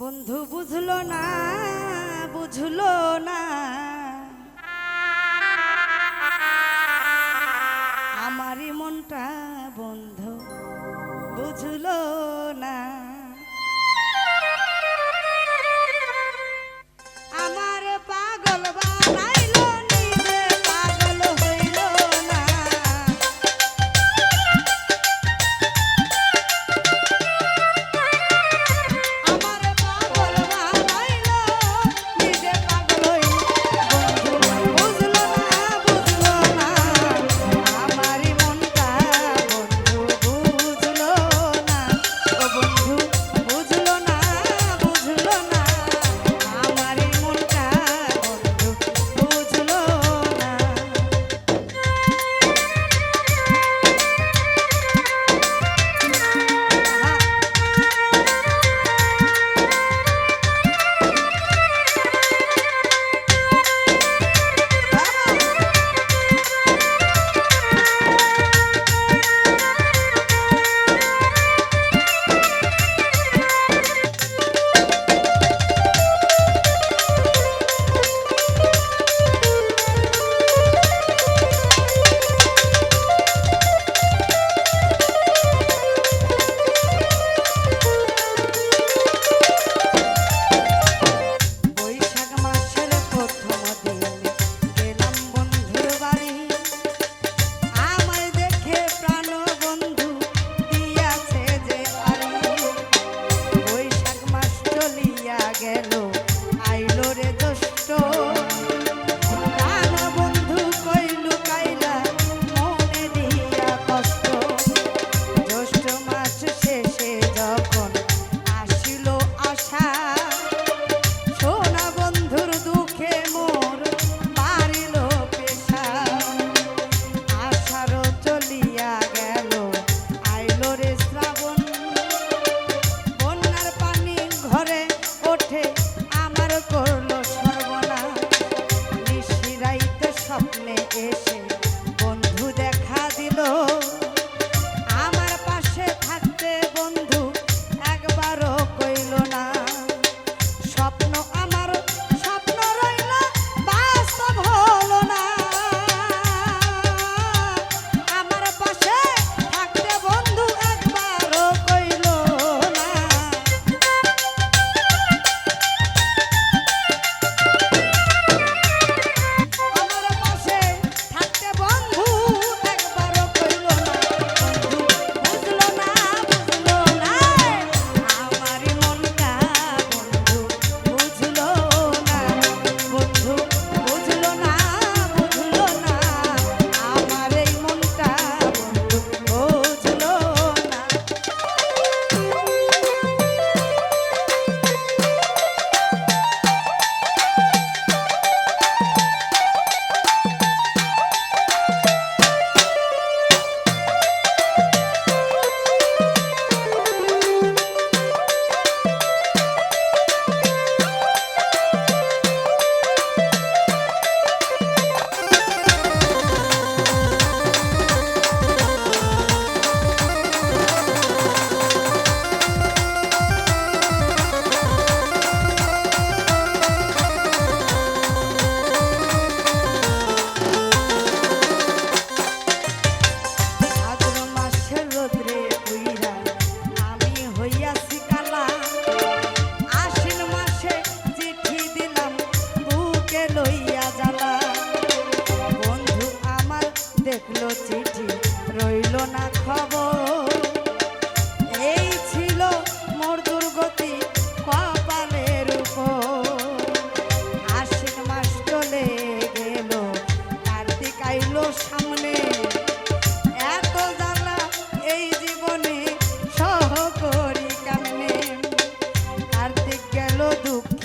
বন্ধু বুঝলো না বুঝলো না। আমারই মনটা বন্ধু বুঝলো কার্তিক গেল দুঃখ